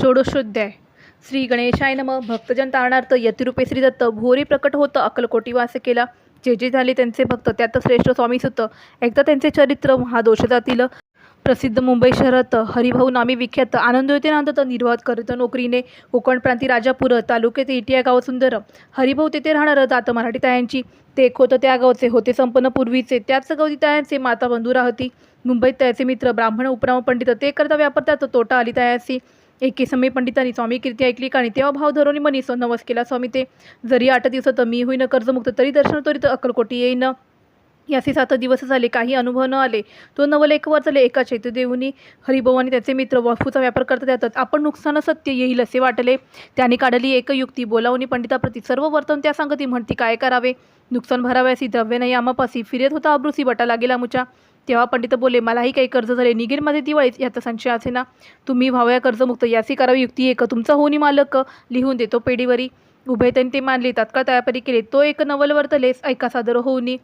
षोडशोध्याय श्री गणेशाय नम. भक्तजन तारणार्थ यतिरूपे श्री दत्त भोरी प्रकट होतं अक्कलकोटी वास केला जे जे झाले त्यांचे भक्त त्यात श्रेष्ठ स्वामी सुत. एकदा त्यांचे चरित्र महादोष जातील प्रसिद्ध मुंबई शहरात हरिभाऊ नामी विख्यात आनंद होते निर्वाह करत नोकरीने कोकण प्रांती राजापूर तालुक्यात इटिया गाव सुंदर. हरिभाऊ तेथे राहणार जात मराठी तायांची. ते एक होतं त्या गावचे होते संपन्न पूर्वीचे. त्याच गवती तायांचे माता बंधू राहती. मुंबईत त्याचे मित्र ब्राह्मण उपनाम पंडित ते करता व्यापार तोटा आली तयासी एके समय पंडितांनी स्वामी कीर्ती ऐकली आणि तेव्हा भाव धरून मनी नवस केला. स्वामी ते जरी आठ दिवसात मी होईन कर्जमुक्त तरी दर्शन त्वरित अक्कलकोटी येईन. याचे सात दिवस झाले काही अनुभव न आले. तो नवल एक वाचले एका चैत्यदेवनी हरिभाऊ आणि त्याचे मित्र वफूचा व्यापार करता येतात आपण नुकसान सत्य येईल असे वाटले. त्याने काढली एक युक्ती बोलावणी पंडिताप्रती सर्व वर्तन त्या सांगती म्हणती काय करावे? नुकसान भराव्यासी द्रव्य नाही आमापासी फिरत होता अब्रुसी बटा लागेला मुचा तेव्हा पंडित बोले मलाही काही कर्ज झाले. निघेल माझे दिवाळीत. याचा संशय असे ना. तुम्ही व्हावया कर्जमुक्त. याची करावी युक्ती एक. तुमचा होनी मालक. लिहून देतो पेढीवरी. उभे त्यांनी ते मानले. तात्काळ तयारी केले. तो एक नवल वर्तलेस ऐका सादर. होऊनी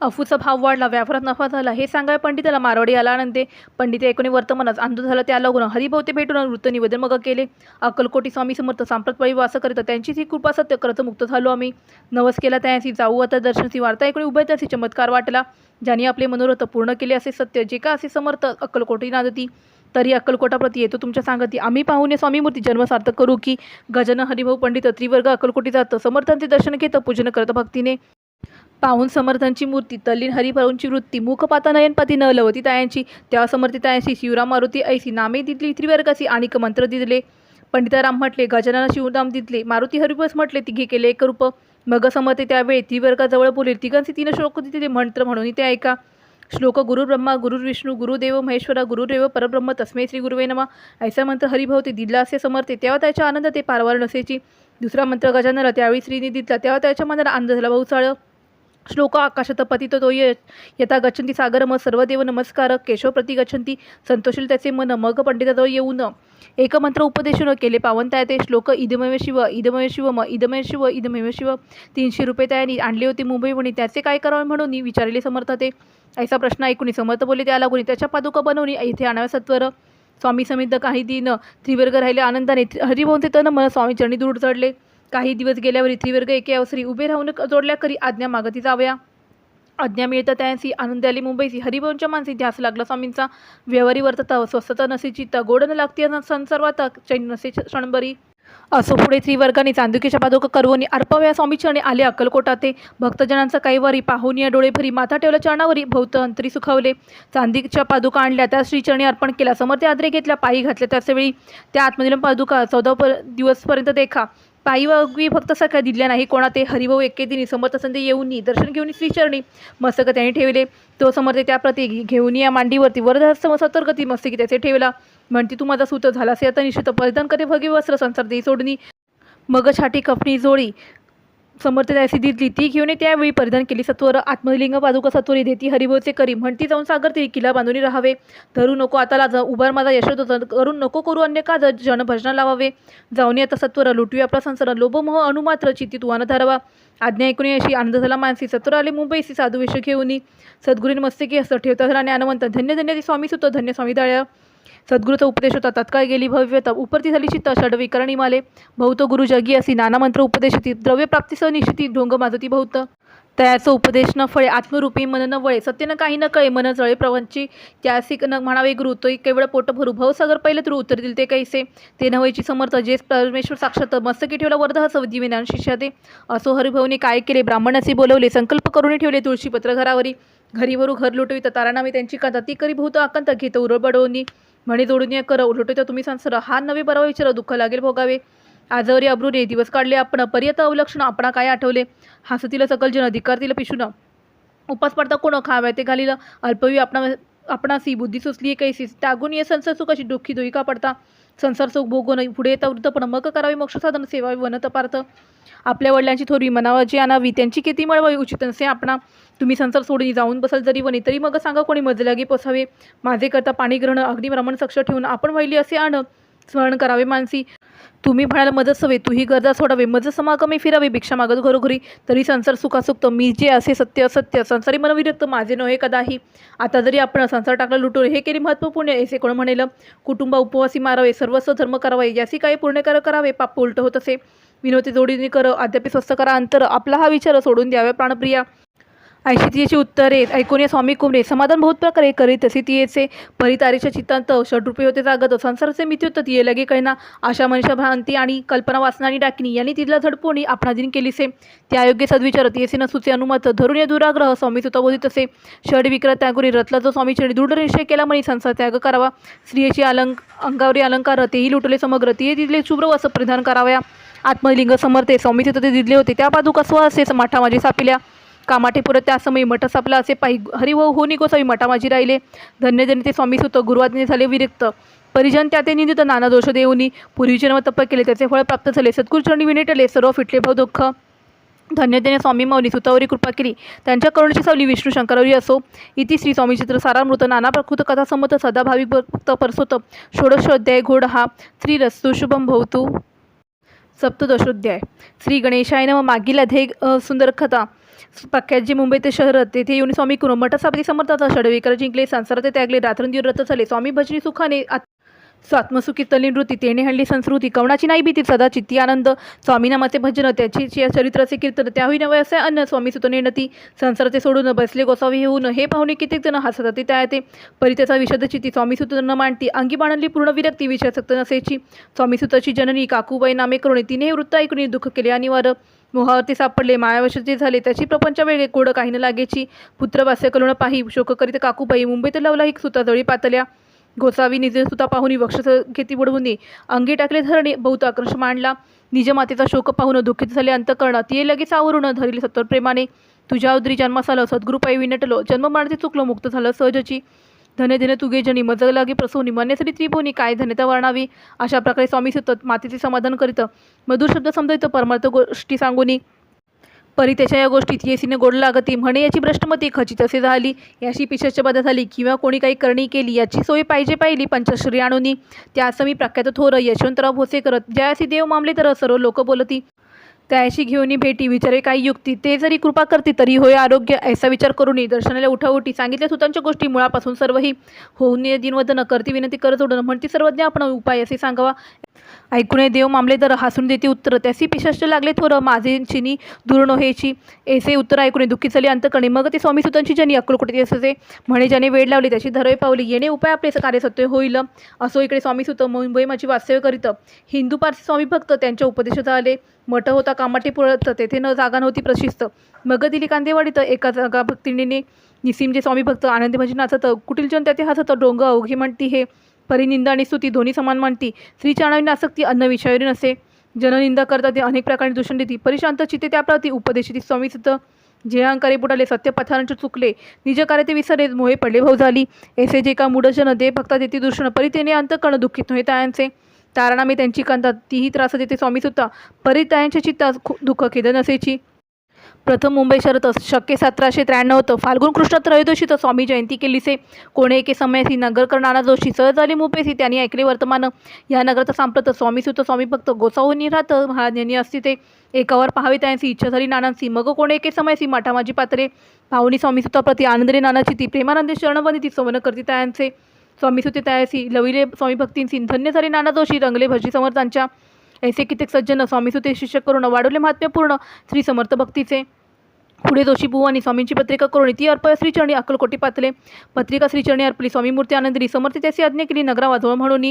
अफूचा भाव वाढला व्यापारात नफा झाला. हे सांगाय पंडिताला मारवाडी आला आनंदे पंडित ऐकून वर्तमानात आंदोलन झाला. त्या लग्न हरिभवते भेटून वृत्त निवेदन मग केले. अक्कलकोटी स्वामी समर्थ सांप्रतपळी वास करीता त्यांचीच ही कृपा सत्य करत मुक्त झालो आम्ही. नवस केला त्यांची जाऊ. आता दर्शनची वार्ता ऐकून उभय त्याची चमत्कार वाटला. ज्यांनी आपले मनोरथ पूर्ण केले असे सत्य जे का असे समर्थ अक्कलकोटी नादती तरी अक्कलकोटाप्रती येतो तुमच्या सांगती. आम्ही पाहुणे स्वामी मूर्ती जन्म सार्थक करू की गजन हरिभाऊ पंडित त्रिवर्ग अक्कलकोटी जातं समर्थांचे दर्शन घेतं पूजन करतं भक्तीने. पाहून समर्थांची मूर्ती तल्लीन हरिभाऊंची वृत्ती मुखपाता नयनपाती न लवती तायांची तेव्हा समर्थी तायांशी शिवराम मारुती ऐसी नामे दिदली त्रिवर्गासी आणि मंत्र दिदले. पंडिताराम म्हटले गजानन शिवराम दिदले मारुती हरिबस म्हटले तिघे केले एक रूप. मग समर्थे त्यावेळी त्रिवर्गाजवळ बोलेल तिघांचे तीन श्लोक दिले मंत्र म्हणून ते ऐका. श्लोक गुरु ब्रह्मा गुरु विष्णू गुरुदेव महेश्वरा गुरुदेव परब्रह्म तस्मै श्री गुरुवे नमा. ऐसा मंत्र हरिभाऊ ते दिला असे समर्थे तेव्हा त्याच्या आनंद ते पारवार नसेची दुसरा मंत्र गजाननला त्यावेळी श्रीनी दिला तेव्हा त्याच्या मनाला आनंद झाला बहुचाळ श्लोक आकाशात पतित तो ये यथा गच्छन्ती सागर म सर्वदेव नमस्कार. केशव प्रति गच्छन्ती संतोषील त्याचे मन. मग पंडिताजवळ येऊन एकमंत्र उपदेशन केले. पावनताय ते श्लोक इदमय शिव इदमय शिव म इदमय शिव इदमय शिव. तीनशे रुपये त्यांनी आणले होते मुंबई म्हणे त्याचे काय करावे म्हणून विचारले समर्थ ते. ऐसा प्रश्न ऐकून समर्थ बोलले. त्याला लागून त्याच्या पादुका बनवणी इथे आणाव्या सत्वर. स्वामी समित काही दिन त्रिवर्ग राहिले. आनंदाने हरिभाऊंचे तन मन स्वामी चरणी दूर चढले. काही दिवस गेल्यावर त्रिवर्ग एके अवसरी उभे राहून जोडल्या करी आज्ञा मागती जावया. आज्ञा मिळतं त्यांची आनंद आली मुंबईची हरिभवनच्या मानसी ध्यास लागला स्वामींचा. व्यवहारी वर्तता स्वस्थता नसे चित्त गोड न लागते संसर्वात चैन नसे क्षणभरी. असो पुढे त्रिवर्गाने चांदुकीच्या पादुका करवणी अर्पव्या स्वामीचरणी आले अक्कलकोटा ते भक्तजनांचा काही वारी पाहून या डोळेभरी माथा ठेवला चरणावरी भौत अंतरी सुखावले. चांदीच्या पादुका आणल्या त्या श्रीचरणी अर्पण केला समर्थ आदरे घेतल्या पायी घातल्या त्याचवेळी त्या आत्मदिन पादुका चौदा पर दिवसपर्यंत देखा. पायी वागवी फक्त सखा दिल्या नाही. कोणा ते हरिभाऊ एके दिनी समर्थ संधी येऊन दर्शन घेऊन श्रीचरणी. मस्तक त्यांनी ठेवले. तो समर्थ त्या प्रती घेऊन या मांडीवरती. वरदहस्त सतर्गती मस्तकी त्याचे ठेवला. म्हणती तू माझा सूत झाला असे आता निश्चित. परिधान करे भगी वस्त्र संसार. दे सोडणी. मग छाटी कपणी जोडी. समर्थ त्याची दिली ती घेऊन त्यावेळी परिधान केली सत्वर आत्मलिंग पादुका सत्वरी देती. हरिभोचे करी म्हणती जाऊन सागर ती किल्ला बांधून राहावे. धरू नको आता लाज. उभार माझा यशोद करून नको करू अन्य का जन भजना लावावे. जाऊन आता सत्वर लुटवी आपला संसार लोभमोह अनुमात्र चिती तुवानं धरावा. आज्ञा ऐकून अशी आनंद झाला मानसी. सत्वर आले मुंबईसी साधू वेश घेऊन सद्गुरीन मस्तकी असं ठेवता झाला ज्ञानवंत धन्य धन्य ती स्वामी सुत. धन्य स्वामी दाळ्या. सद्गुरूचा उपदेश होता तत्काळ गेली भव्यता उपरती झाली चित्त षडविकरणी माले. बहुत गुरु जगी असी नाना मंत्र उपदेशती द्रव्यप्राप्तीसह निश्चिती ढोंग माजती बहुत तयाचं उपदेश न फळे आत्मरूपी मन न वळे सत्यनं काही न कळे मन जळे प्रवंची. त्यासिक न म्हणावे गुरु तो केवळ पोट भरू. भवसागर पहिले तुरु उत्तर दिल ते कैसे? ते नवयची समर्थ जे परमेश्वर साक्षात मस्तकी ठेवला वर्ध सवधी विनान शिष्या दे असो हरिभाऊने काय केले ब्राह्मणाचे बोलवले संकल्प करून ठेवले तुळशीपत्र घरावरी. घरीवरू घर लुटवित तारानामे त्यांची कांता ती करी भूत आकांत घेत उरळ बडवणी म्हणे जोडून या कर. तर तुम्ही संसार हा नवे बरावा विचार दुःख लागेल भोगावे. आजवरी अब्रुरे दिवस काढले आपण पर्यत अवलक्षण आपणा काय आठवले? हसतील सकल जन अधिकार दिलं पिशून. उपास पडता कोण खाव्या ते घालील. अल्पवी आपणा आपणासी बुद्धी सुचली कैसी त्यागून ये संसार सुखाची दुःखी दोई पडता? संसार सुख भोगून पुढे येता वृद्ध पण मग करावे मोक्ष साधन सेवावे वनतपार्थ आपल्या वडिलांची थोडी मनावाची आणावी त्यांची किती मळवावी उचित नसे आपणा. तुम्ही संसार सोडून जाऊन बसाल जरी वनी तरी मग सांगा कोणी मजलागी पोसावे. माझे करता पाणी ग्रहण अग्निभ्रमण सक्ष ठेवून आपण व्हायली असे आण. स्मरण करावे मानसी. तुम्ही म्हणाल मदत सवे तूही गरजा सोडावे. मज समागमे फिरावे. भिक्षा मागत घरोघरी. तरी संसार सुखासुक्त मी जे असे सत्य असत्य संसारी मनविरक्त माझे नव्हे कदाही. आता जरी आपण संसार टाकला लुटून हे केली महत्त्वपूर्ण असे कोण म्हणेल? कुटुंब उपवासी मारावे सर्वस्व धर्म करावे. यासी काही पुण्यकर करावे. पाप उलट होत असे. विनोदी जोडीने कर अद्याप स्वस्थ करा. अंतर आपला हा विचार सोडून द्यावे प्राणप्रिया. ऐशितीची उत्तरे ऐकून या स्वामी कुमरे समाधान बहुत प्रकारे करीत तसे तियेचे परितारीच्या चित्तांत षडरूपे होते जागत. संसाराचे मिती होतं तिये लगे कळना. आशा मनीषा भ्रांती आणि कल्पना वासनानी डाकिनी यांनी तिला झडपोणी आपणाधीन केलीसे. ते अयोग्य सद्विचार तियेसे नसूचे अनुमत. धरून या दुराग्रह स्वामी सुतबोधित असे षड विक्रत त्यागुरी रथला जो स्वामी चरणी दृढ निश्चय केला म्हणे संसार त्याग करावा. स्त्रियेची अलंक अंगावरी अलंकार तेही लुटले समग्र. तिये तिथले शुभ्र वस परिधान कराव्या. आत्मलिंग समर्थे स्वामी तिथं ते दिले होते. त्या पादुका स्व असे माठा माझी सापिल्या कामाठे पुरत त्या समय मठ सापला असे पाहि हरिभाऊ हो निघोसावी मठा माझी राहिले. धन्य धन्य ते स्वामी सुत गुरुवादिने झाले विरक्त. परिजन त्या ते निंदित. नाना दोष देऊनी पूर्वीचे जन्म तप्प केले. त्याचे फळ प्राप्त झाले. सद्गुरुचरणी विनेटले सर्व फिटले. भाव दुःख. धन्यतेने स्वामी माऊली सुतावरी कृपा केली. त्यांच्या करुणेची सावली विष्णू शंकरावरी असो. इति श्री स्वामी चित्र सारामृत. नाना प्रकृत कथा संमत. सदा भाविक भक्त परसोत. षोडशोध्याय घोड हा. श्री रस्तु शुभम भवतू. सप्तदशोध्याय. श्री गणेशायन व मागील अधे सुंदर कथा. प्रख्यात जे मुंबई ते शहर तेथे येऊन स्वामी कुरु मठसापती समर्थाचा षडविकार जिंकले संसार त्यागले रात्रंदिव रथ झाले स्वामी भजनी सुखाने स्वात्मसुखी तलीन वृत्ती तेने हल्ली संस्कृती. कवणाची नाही भीती सदा चित्ती आनंद. स्वामीनामाचे भजन त्याची चरित्राचे कीर्तन त्याही नवे असे अन्न. स्वामी सुतने नती संसाराचे सोडून बसले गोसावी होऊन हे पाहुणे कित्येक जण हसतात ते त्या येते परितेचा विशद चित्ती. स्वामी सुत न मांडती अंगी बाणली पूर्ण विरक्ती विषयासक्त नसेची. स्वामी सुताची जननी काकूबाई नामे करुणे तिने हे वृत्त ऐकून दुःख केले अनिवार्य. मोहावरती सापडले मायावशाचे झाले. त्याची प्रपंच वेगळे कोड काही न लागेची पुत्र वास्य करुण पाही शोक करीत काकूबाई. मुंबईत लावला ही सुता जळी पातल्या. गोसावी निजे सुता पाहुनी वक्षस घेती बुडवून अंगी टाकले धरणे बहुत आकर्ष मांडला. निज मातेचा शोक पाहून दुःखित झाले अंतकर्ण तिये लगेच आवरून धरिले सत्वर प्रेमाने तुझ्या उदरी जन्मास आलं सद्गुरुपायी विनटलो. जन्म मानते चुकलो मुक्त झालं सहजची. धने धने तुगे जनी मज लागे प्रसवनी मन्यसरी त्रिभुवनी काय धन्यता वर्णावी अशा प्रकारे स्वामी सुतत मातेचे समाधान करीत मधुर शब्द समजायचं परमार्थ गोष्टी सांगूनी परी त्याच्या या गोष्टीत येसीने गोड लागती म्हणे याची भ्रष्टमती खचित असे झाली याशी पिशाच्या बाधा झाली किंवा कोणी काही करणी केली याची सोय पाहिजे पाहिली पंचश्री आणूनी त्यासमी प्रख्यात थोर यशवंतराव भोसे करत ज्यासी देव मामले तर सर्व लोक बोलती त्याशी घेऊन भेटी. विचारे काही युक्ती. ते जरी कृपा करते तरी होय आरोग्य ऐसा विचार करूनही दर्शनाला उठाउठी सांगितल्या सुतांच्या गोष्टी मुळापासून सर्वही होऊन नये दिनवदन करती विनंती करत जोडून म्हणती सर्वज्ञ आपण उपाय असे सांगावा. ऐकून देव मामले तर हसून देते उत्तर. त्यासी पिशाष्ट लागले थोर माझे चिनी दूर नव्हेची ऐसे उत्तर ऐकून दुःखी झाले अंतकणे मग ते स्वामी सुतांची जनी अक्कलकोटी असे? म्हणे ज्याने वेळ लावली त्याची धरवे पावली. येणे उपाय आपले कार्य सत्य होईल. असो इकडे स्वामी सुत मुंबई माझी वास्तव्य करीत. हिंदू पारसी स्वामी भक्त त्यांच्या उपदेशात आले. मठ होता कामाटे पुरत तेथे न जागा नव्हती प्रशिस्त. मग दिली कांदेवाडीत एका जागा भक्तीनेने निसीम जे स्वामी भक्त आनंदी म्हणजे नाचत कुटील जन त्याचे हसत डोंग अवघे म्हणती हे परिनिंदा आणि स्तुती दोन्ही समान मानती. स्त्री चाणावी आसक्ती अन्न विषयावरी नसे जननिंदा करता ते अनेक प्रकारे दूषण देती. परिशांत चित्ते त्याप्रती उपदेशिती स्वामी सुत जे अहंकारे बुडाले सत्यपथांचे चुकले. निज कार्य ते विसरले मोहे पडले भाऊ झाली. एसे जे का मुडजन दे भक्ता देती दूषण परी तेने अंतकर्ण दुःखित नव्हे त्यांचे. तारणामे त्यांची कांतात तीही त्रास देते स्वामी सुद्धा परी त्यांच्या चित्तात दुःख खेद नसेची प्रथम मुंबई शरत शक्य सतराशे त्र्याण्णव होतं फाल्गुन कृष्ण तर स्वामी जयंती केलीसे. कोणे एके समयासी नगरकर नाना जोशी सहज झाली मुंबईसी त्यांनी ऐकले वर्तमान. या नगराचं सांपलं तर स्वामी सुत स्वामी भक्त गोसावून राहत महाराज यांनी असती ते एकावर पाहावे त्यांची इच्छा झाली नानांची. मग कोणे एके समयासी माठा माझी पात्रे पाहुणी स्वामी सुताप्रती आनंदरे नानाची ती प्रेमानंदे शरणबंदी ती सवन करती त्यांचे. स्वामी सुते त्यासी लविले स्वामी भक्तींसी धन्य झाले. नाना जोशी रंगले भजी समर्थांच्या ऐसे कित्येक सज्जन स्वामी सुते शिष्य करून वाढवले महात्म्यपूर्ण श्री समर्थ भक्तीचे. पुढे जोशी बुवानी स्वामींची पत्रिका करून ती अर्प श्रीचरणी अक्कलकोटी पातले. पत्रिका श्रीचरणी अर्पली. स्वामी मूर्ती आनंदरी समर्थ त्याची आज्ञा केली. नगरा वाजवळ म्हणून.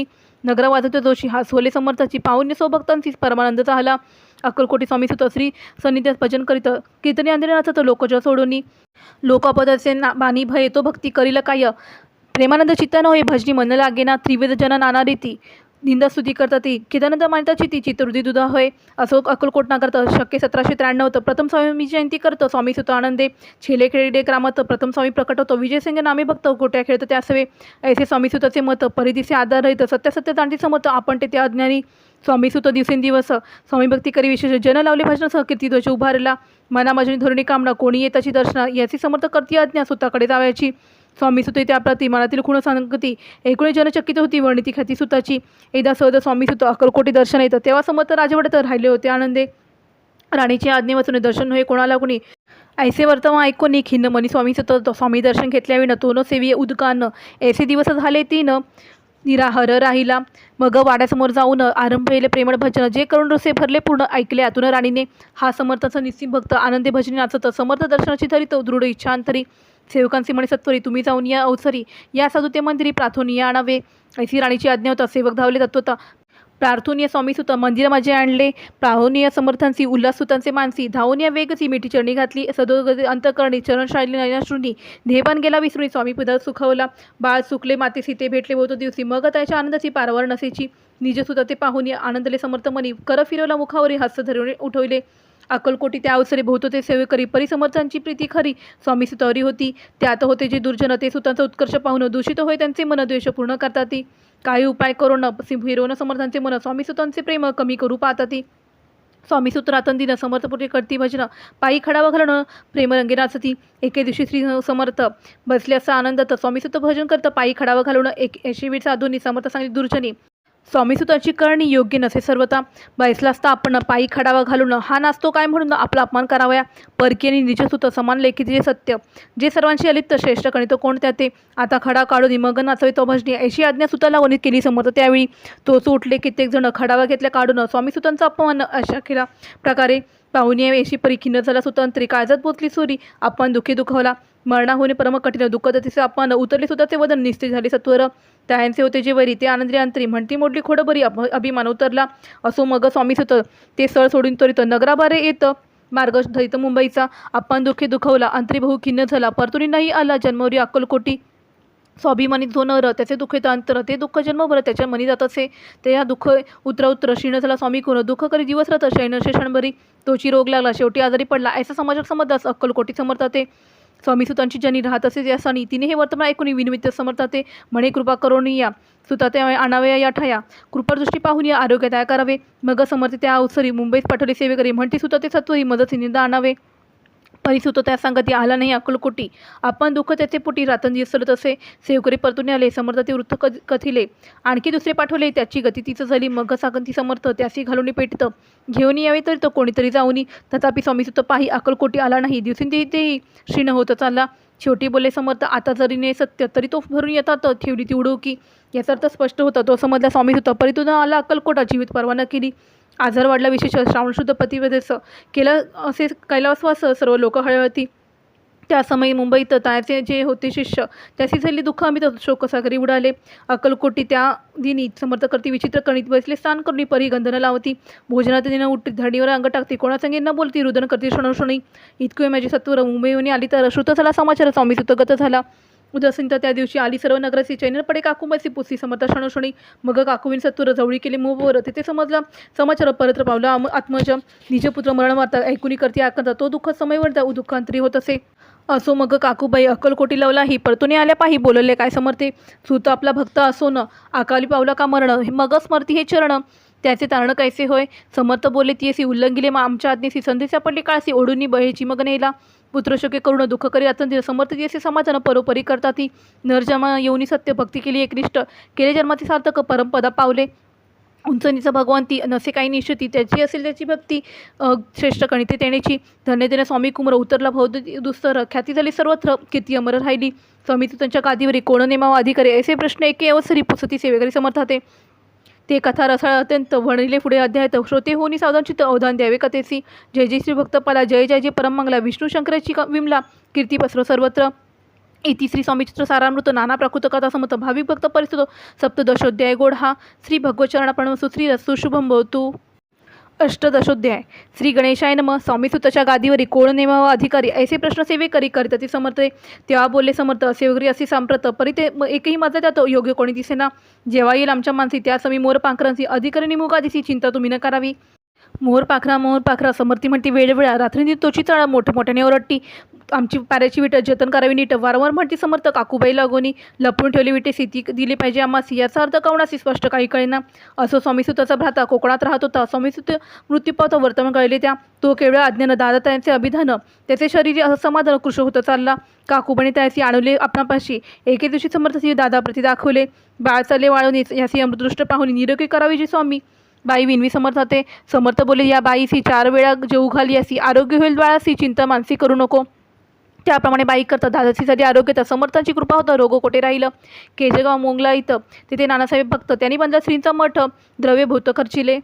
नगरा वाजवते जोशी. हा सोले समर्थाची पाहुण्य स्वभक्तांची परमानंद झाला. अक्कलकोटी स्वामी सुत श्री सन्निध्यास भजन करीत. कीर्तनी आंदोलनाचा तो लोकज सोडून. लोकापदाचे ना बाणी भय तो भक्ती करील काय? प्रेमानंद चित्त नव्हे भजनी मन लागेना त्रिवेद जन नाना रीती. निंदास्तुती करता करतात ती. किदानंद मानताची ती चितुर्दी दुधा होय. असो अक्कलकोट ना करतं शक्य सतराशे त्र्याण्णव होतं. प्रथम स्वामी जयंती करतं. स्वामी सुत आनंदे छेले खेळडे ग्रामात प्रथम स्वामी प्रकट होतो. विजयसिंग नामे भक्त. गोट्या खेळतं त्यासवे ऐसे स्वामी सुताचे मत. परिदिसे आधार रहित. सत्यासत्य सत्य समर्थ आपण ते त्या अज्ञानी स्वामी सुत दिवसेंदिवस. स्वामी भक्ती करी विशेष. जन लावले भाषण सह कीर्ती ध्वज उभारला. मनामाजनी धोरणी कामना कोणी येताची दर्शना. याची समर्थ करती आज्ञा. सुताकडे जावयाची स्वामी सुत त्या प्रती मनातील खुण सांगती. एकूण जनचकित होती वर्णिती ख्याती सुताची. एकदा सहज स्वामी सुत अक्कलकोटी दर्शन येतं. तेव्हा समर्थ राजवडत राहिले होते आनंदे. राणीची आज्ञे वाचून दर्शन होय कोणाला कुणी? ऐसे वर्तमान ऐकून खिन्न मनी स्वामी सतत स्वामी दर्शन घेतल्याविण तो न सेवी उदकान ऐसे दिवस झाले तीन. निराहर राहिला. मग वाड्यासमोर जाऊन आरंभ प्रेमळ भजन. जे करून रसे भरले पूर्ण ऐकले. आतून राणीने हा समर्थाचा निस्सिम भक्त आनंदे भजनी नाचत समर्थ दर्शनाची धरित. दृढ इच्छांतरी सेवकांचे म्हणे सत्वरी तुम्ही जाऊन या अवसरी. या साधुते मंदिरी प्रार्थोनी या आणावे. ऐसी राणीची आज्ञा होता सेवक धावले तत्वता प्रार्थोनीय स्वामी सुत मंदिर माझे आणले. प्राहुनीय समर्थांची उल्हास सुतांचे मानसी. धावून या वेगची मिठी चरणी घातली. सदोगत अंतकरणी चरणशाली नयनाश्रुनी देहबान गेला विसरुनी स्वामी पदार्थ सुखवला. बाळ सुकले माते सीते भेटले होतो दिवशी मग त्याच्या आनंदाची पारवर नसेची निज ते पाहून आनंदले समर्थ मनी. कर फिरवला मुखावरी हास्य धरून उठवले. अक्कलकोटी त्या अवसरे भोवतो ते सेवेकरी परिसमर्थांची प्रीती खरी. स्वामी सुतवरी होती. त्यात होते जे दुर्जन ते सुतांचा उत्कर्ष पाहून दूषित होय त्यांचे मन द्वेष पूर्ण करतात. ती काही उपाय करून हिरवण समर्थांचे मन स्वामी सुतांचे प्रेम कमी करू पाहतात. ती स्वामी सूत्रातन दिन समर्थपुरी करती भजनं पायी खडावा घालणं प्रेमरंगे नाचती. एके दिवशी श्री समर्थ बसले असा आनंदात स्वामीसुत भजन करतं पायी खडावा घालवणं एक ऐशी वीट साधूंनी समर्थ सांगली दुर्जनी. स्वामीसुताची करणी योग्य नसे सर्वता बैसला असता आपण पायी खडावा घालून हा नाचतो काय म्हणून? आपला अपमान करावया. परकी आणि निजसुत समान लेखी जे सत्य. जे सर्वांशी अलिप्त श्रेष्ठ कणित कोणत्या ते आता खडा काढून निमग्न नाचवे तो भजनी. अशी आज्ञा सुताला वनित केली समोर त्यावेळी. तोच उठले कित्येक जण खडावा घेतल्या काढून स्वामीसुतांचा अपमान अशा केला प्रकारे. पाहुणे अशी परी खिन्न झाला सुतंत्री. काळजात पोचली सुरी. अपमान दुःखी दुखवला. मरणा होणे परम कठीण दुःख तिचे अपमान उतरले सुद्धा ते वदन निस्ते झाले. सत्वर त्यांचे होते जे वरी ते आनंदी अंतरी. म्हणती मोडली खोडं बरी अभिमान उतरला असो मग स्वामी सुत. ते सळ सोडून त्वरित नगराबारे येतं. मार्ग धरित मुंबईचा अपमान दुःखी दुखवला. अंतरी बहु खिन्न झाला. परतुरी नाही आला. जन्मवरी अक्कलकोटी स्वाभिमानी जो नर त्याचे दुःख येतं अंतर. ते दुःख जन्मभर त्याच्या मनी जात असे. ते या दुःख उतर उतर. क्षीण झाला स्वामी कोण दुःख करी दिवस राहतं शैन शेषणभरी तोची रोग लागला. शेवटी आजारी पडला. ऐसा समाजात समजदास अक्कलकोटी समर्थाते स्वामी सुतांची जनी राहत असे या सणी तिने हे वर्तमान ऐकून विनिमित्त समर्थाते. म्हणे कृपा करून या. सुता त्या आणावया या ठाया. कृपादृष्टी पाहून या आरोग्य तयार करावे. मग समर्थ त्या अवसरी मुंबईत पाठवले सेवेकरी म्हणते सुताते सत्वरी मदतीने आणावे. परिसुत त्या सांगती आला नाही अकलकोटी आपण दुःख त्याचे पोटी रातंदी असलं तसे सेवकरी परतून आले समर्थ ते वृत्त क कथिले. आणखी दुसरे पाठवले त्याची गती तिचं झाली मग सागंती समर्थ त्यासी घालून पेटतं. घेऊन यावे तरी तो कोणीतरी जाऊनी तथापि स्वामी सुत पाही अकलकोटी आला नाही. दिवसेंदिवस तेही क्षीण होत चालला. शेवटी बोले समर्थ आता जरी ने सत्य तरी तो भरून येतात ठेवली ती उडवकी. याचा अर्थ स्पष्ट होता तो समजला स्वामी होता परितून आला अक्कलकोटा जीवित परवाना केली. आजार वाढला विशेष श्रावणशुद्ध पतिवेदेस केलं असे कैलासवास सर्व लोक हळहळती. त्या समयी मुंबईत तायाचे जे होते शिष्य त्याची झाली दुःख आम्ही शोकसागरी उडाले. अक्कलकोटी त्या दिनी समर्थ करती विचित्र कणित बसले स्नान करून परी गंधन लावती. भोजनात दिनं उठती धडीवर अंग टाकती कोणासंगे न बोलती रुदन करती क्षणोक्षणी इतके माझी सत्वर मुंबईहून आली तर श्रुत झाला समाचार स्वामी सुतगत झाला. उदासीन तर त्या दिवशी आली सर्व नगराची चैनर पडे काकुंबाची पुसी समर्थ क्षणोक्षणी मग काकुवीन सत्वर जवळी केली मोहवर तिथे समजला. समाचार परत्र पावला आम आत्मज. निजपुत्र मरण वार्ता ऐकुनी करती आकांता तो दुःख समयवर जाऊ दुःखांतरी होत असे. असो मग काकूबाई अक्कलकोटी लावलाही परतून आल्या पाही बोलले काय समर्थे? सुत आपला भक्त असो न. अकाली पावला का मरण? मग स्मरती हे चरण. त्याचे तारण कैसे होय? समर्थ बोले तियसी उल्लंघिले मा आमच्या आज्ञेसी संधीच्या पडली काळसी ओढूनी बहेची मग नेला. पुत्रशोके करुण दुःख करी अत्यंत समर्थ तियसी समाजानं परोपरी करता ती. नरजमा येऊनी सत्य भक्ती केली एकनिष्ठ. केले जन्माचे सार्थक परमपदा पावले. उंचनीचं भगवंती नसे काही निश्चिती त्याची असेल त्याची भक्ती श्रेष्ठ कणिते तेण्याची धन्य देण्या स्वामी कुमर उतरला. भौद दुस्तर ख्याती झाली सर्वत्र. कीर्ती अमर राहिली. स्वामी त्यांच्या गादीवरी कोण नेमावा? अधिकारी. असे प्रश्न एके अवसरी पुसती सेवेकरी समर्थाते. ते कथा रसाळ अत्यंत वणिले पुढे अध्याय श्रोते होनी सावधानचित अवधान द्यावे कथेसी. जय जय श्री भक्तपाला. जय जय जय परममंगला विष्णू शंकराची विमला. कीर्ती पसरो सर्वत्र. इति श्री स्वामीचित्र सारामृत नाना प्राकृत कथा समत भाविक भक्त परिस्थित सप्तदशोध्याय गोड हा श्री भगवचरणापण सुश्री रस्तु शुभम भवतु. अष्टदशोध्याय श्री गणेशाय नम स्वामी सुताच्या गादीवरी कोण नेमावा अधिकारी ऐसे प्रश्न सेवे करी करीत ती समर्थ तेव्हा बोलले समर्थ असे वगैरे असे सांप्रत परी ते एकही माझा त्यात योग्य कोणी दिसेना जेव्हा येईल आमच्या मानसी त्या समी मोर पाखरांची अधिकारी निमुगा दिसी चिंता तुम्ही न करावी. मोर पाखरा मोर पाखरा समर्थी म्हणती वेळवेळा रात्री तोची चळा मोठमोठ्याने मोठ्याने ओरडती आमची पाऱ्याची विट जतन करावी नीट. वारंवार म्हणती समर्थ काकूबाई लागोनी लपून ठेवली विटे सीती दिली पाहिजे आम्हासी याचा अर्थ कवणासी स्पष्ट काही कळेना. असं स्वामीसुताचा भ्राता कोकणात राहत होता. स्वामीसुत मृत्यू वर्तमान कळले त्या. तो केवळ आज्ञानं दादा त्यांचे अभिधान त्याचे शरीर असमाधान कृष होतं चालला. काकूबाने त्यासी आणवले आपणापाशी. एके दिवशी समर्थसी दादा प्रती दाखवले. बाळ चाले वाळवणे यासी अमृतदृष्ट पाहून निरोगी करावी जी स्वामी. बाई विनवी समर्थ होते. समर्थ बोले या बाईसी चार वेळा जेऊ घाली असी आरोग्य होईल बाळासी चिंता मानसी करू नको. त्याप्रमाणे बाईक करतात. दादासीसाठी आरोग्य तर समर्थांची कृपा होतं. रोगो कोठे राहिलं? केजेगाव मोंगला इथं. तिथे नानासाहेब भक्त. त्यांनी बनला श्रींचा मठ. द्रव्य भूत खर्चिले.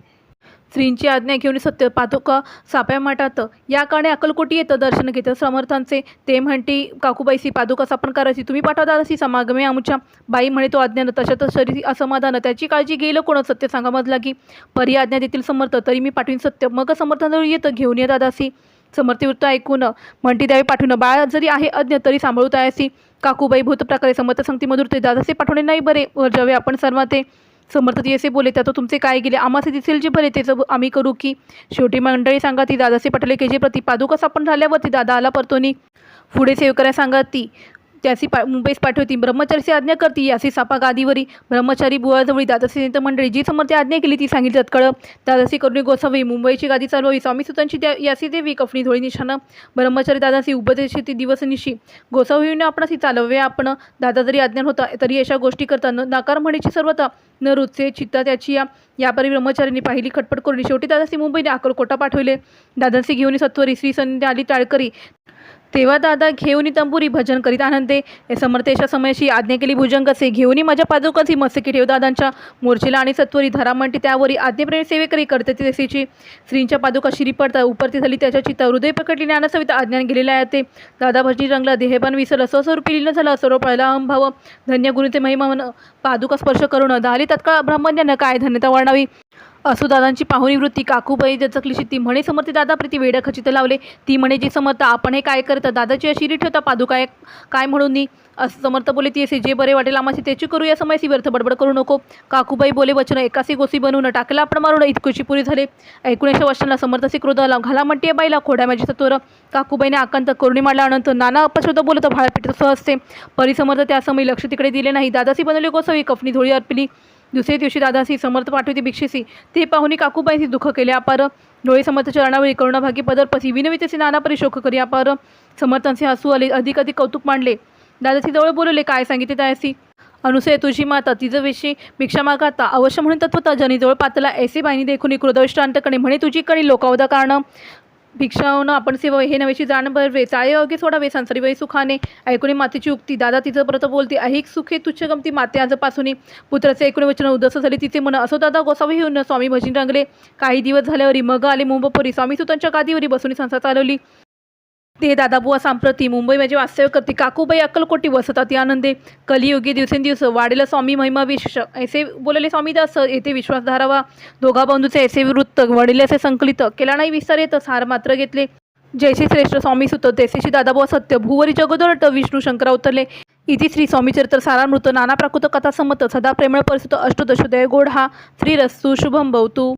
श्रींची आज्ञा घेऊन सत्य पादुका साप्या मठात. या कारणे अक्कलकोटी येतं दर्शन घेतं समर्थांचे. ते म्हणती काकूबाईसी पादुका स्थापन करायची. तुम्ही पाठवा दादासी समागमे आमच्या. बाई म्हणे तो आज्ञानं तशात शरीर असमाधान. त्याची काळजी गेलं कोण? सत्य सांगा मधला की परी आज्ञा देतील समर्थ. तरी मी पाठवीन सत्य. मग समर्थांजवळ येतं. घेऊन ये दादासी समर्थवृत्त ऐकून म्हणती द्यावी पाठवून बाळ जरी आहे अज्ञ तरी सांभाळू तयासी काकूबाई भूत प्रकारे समर्थ सांगती मधुर ते दादासे पाठवणे नाही बरे. वर जावे आपण सर्व ते समर्थ ती असे बोले त्यात तुमचे काय गेले? आम्हाचे दिसेल जे बरे. त्याचं आम्ही करू की. शेवटी मंडळी सांगा ती दादासे पाठवले के जे प्रति पादुकास आपण झाल्यावरती दादा आला परतोनी. पुढे सेवकऱ्या सांगा ती त्यासी पा मुंबईस पाठवती ब्रह्मचारीची आज्ञा करती यासी सापा गादीवरी ब्रह्मचारी बुवाजवळी दादासी मंडळी जी समर्थ आज्ञा केली ती सांगितली तत्कळ. दादासी करुणी गोसावी मुंबईची गादी चालवावी स्वामी सुतांची त्या यासी देवी कफणी धोळी निशाणं ब्रह्मचारी दादासी उपदेशी ती दिवस निशी. गोसावीने आपणासी चालवे आपण दादा जरी आज्ञान होता तरी अशा गोष्टी करता. न नाकार म्हणीची सर्वता न रुचे चित्ता त्याची या यापरी ब्रह्मचाऱ्यांनी पाहिली खटपट करून शेवटी दादासी मुंबईने अकोलकोटा पाठवले. दादासी घेऊन सत्वरी श्री संध्या आली टाळकरी तेव्हा दादा घेऊनी तंबुरी भजन करीत. आनंदे हे समर्थेच्या समयाशी आज्ञा केली भुजंगसे घेऊनी. माझ्या पादुकाची मस्तकी ठेव दादांच्या मोर्चेला आणि सत्वरी धरामंटी. त्यावरी आज्ञेप्रेमी सेवेकरी करते तसेची श्रींच्या पादुका शिरी पडता उपरती झाली त्याच्या चित्ता हृदय पकडली. ज्ञानसविता आज्ञान गेलेला आहे ते. दादा भजनी रंगला देहबान विसरलं. स्वस्वरूपी लीन झालं. सर्व पहिला भाव धन्य गुरुचे महिमा पादुका स्पर्श करून दाली तत्काळ ब्रह्मज्ञानं काय? धन्यता वर्णावी. असो दादांची पाहुणी वृत्ती काकूबाई जचकली ती म्हणे समर्थ दादा प्रती वेड खचित लावले. ती म्हणे जी समर्थ आपण हे काय करता? दादाची अशी रीत ठेवता पादुका काय? म्हणून नी? असं समर्थ बोले ती असे जे बरे वाटेल आम्हाशी त्याची करू. या समयसी व्यर्थ बडबड करू नको. काकूबाई बोले वचन एकासी गोसी बनवून टाकला आपण मारून इतकुशी पुरी झाले. एकोणीसशे वर्षांना समर्थासी क्रोध आला. घाला म्हणते बाईला खोड्या माझी सत्वर. काकूबाईने आकांत करुणी मारला. अनंत नाना अपशब्द बोलत भाळपीठ सहजते परिसमर्थ त्या समय लक्ष तिकडे दिले नाही. दादासी बनवली गोसावी कफनी धोळी अर्पली. दुसऱ्या दिवशी दादासी समर्थ पाठवते भिक्षेसी. ते पाहुणी काकूबाईसी दुःख केले. अपार डोळे समर्थ चरणावरी करुणाभागी पदरपसी. विनवितेचे नाना परी शोक करी. अपार समर्थांचे हसू आले. अधिक अधिक कौतुक मांडले. दादासी जवळ बोलवले काय सांगितले त्यासी? अनुसय तुझी माता तिचं विषयी भिक्षा मागाता अवश्य म्हणून तत्वता जनीजवळ पातला ऐसे बाईनी देखून क्रोधविष्टांतकडे म्हणे तुझी कणी लोकावदा कारण भिक्षावनं आपण सेवा हे नवेशी जाण बरवे चाळे अवघे सोडावे संसारी वय सुखाने. ऐकुणी मातेची उक्ती. दादा तिचं परत बोलते अहिक सुखे तुच्छ गमती माते आजपासून पुत्राचे ऐकुणी वचन उदस झाले तिचे मन. असो दादा गोसावी येऊन स्वामी भजन रंगले. काही दिवस झाल्यावरी मग आले मुंबपुरी. स्वामी सुतांच्या गादीवरी बसून संसार चालवली. ते दादाबुवा सांप्रती मुंबई वास्तव्य करते. काकूबाई अक्कलकोटी वसतात ती आनंदे कलियुगी दिवसेंदिवस वाढेल स्वामी महिमा विश्व. ऐसे बोलले स्वामीदास येथे विश्वास धारावा दोघा बंधूचे ऐसे वृत्त वडील असे संकलित. केला नाही विस्तार येत सार मात्र घेतले. जैसे श्रेष्ठ स्वामी सुत तैसेशी दादाबुवा सत्य. भुवरी जगदोरट विष्णू शंकरा उतरले. इति श्री स्वामी चरित्र सारामृत नाना प्राकृत कथा संमत सदा प्रेमळ परिसुत अष्टदशोदय गोड हा श्रीरस्तु शुभम भवतु.